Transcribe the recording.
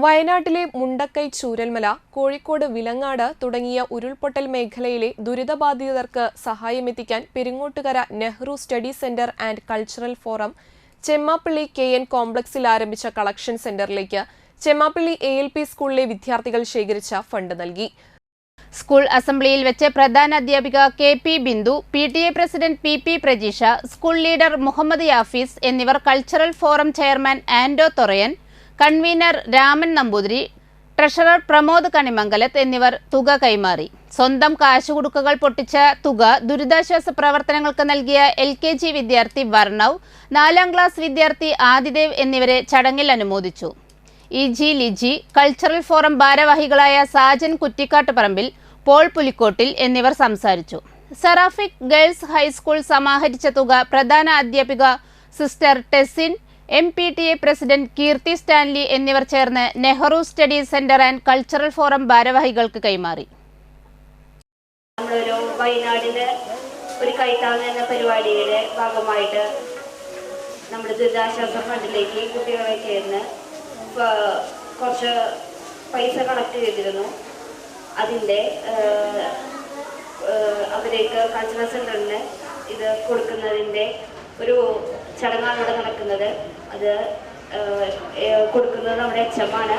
വയനാട്ടിലെ മുണ്ടക്കൈ ചൂരൽമല കോഴിക്കോട് വിലങ്ങാട് തുടങ്ങിയ ഉരുൾപൊട്ടൽ മേഖലയിലെ ദുരിതബാധിതർക്ക് സഹായമെത്തിക്കാൻ Peringottukara Nehru study centre and cultural forum Chemmappilly K N കോംപ്ലക്സിൽ ആരംഭിച്ച കളക്ഷൻ സെന്ററിലേക്ക് ചെമ്മാപ്പള്ളി എ എൽ പി സ്കൂളിലെ വിദ്യാർത്ഥികൾ ശേഖരിച്ച ഫണ്ട് നൽകി. സ്കൂൾ അസംബ്ലിയിൽ വെച്ച് പ്രധാന അധ്യാപിക K P Bindu P T A president P P Prajeesha school leader Muhammad Yafees എന്നിവർ cultural forum chairman Ando Thorayan convener Raman Namboothiri treasurer Pramod Kanimangalath എന്നിവർ തുക കൈമാറി. സ്വന്തം കാശുകുടുക്കുകൾ പൊട്ടിച്ച തുക ദുരിതാശ്വാസ പ്രവർത്തനങ്ങൾക്ക് നൽകിയ എൽ കെ ജി വിദ്യാർത്ഥി വർണവ് നാലാം ക്ലാസ് വിദ്യാർത്ഥി ആദിദേവ് എന്നിവരെ ചടങ്ങിൽ അനുമോദിച്ചു. E G Liji Cultural Forum ഭാരവാഹികളായ സാജൻ കുറ്റിക്കാട്ട് പറമ്പിൽ പോൾ പുലിക്കോട്ടിൽ എന്നിവർ സംസാരിച്ചു. സെറാഫിക് ഗേൾസ് ഹൈസ്കൂൾ സമാഹരിച്ച തുക പ്രധാന അധ്യാപിക sister Tessin M P T A president Keerthi Stanley എന്നിവർ ചേർന്ന് Nehru study centre and cultural forum ഭാരവാഹികൾക്ക് കൈമാറി. നമ്മളൊരു വയനാടിന്റെ ഒരു കൈത്താങ് എന്ന പരിപാടിയുടെ ഭാഗമായിട്ട് നമ്മുടെ ദുരിതാശ്വാസ ഫണ്ടിലേക്ക് കുട്ടികളെ ചേർന്ന് കുറച്ച് പൈസ കളക്ട് ചെയ്തിരുന്നു. അതിന്റെ അവരേക്ക് കൾച്ചറൽ സെന്ററിന് ഇത് കൊടുക്കുന്നതിന്റെ ഒരു ചടങ്ങാണ് ഇവിടെ നടക്കുന്നത്. അത് കൊടുക്കുന്നത് നമ്മുടെ എച്ച് എം ആണ്.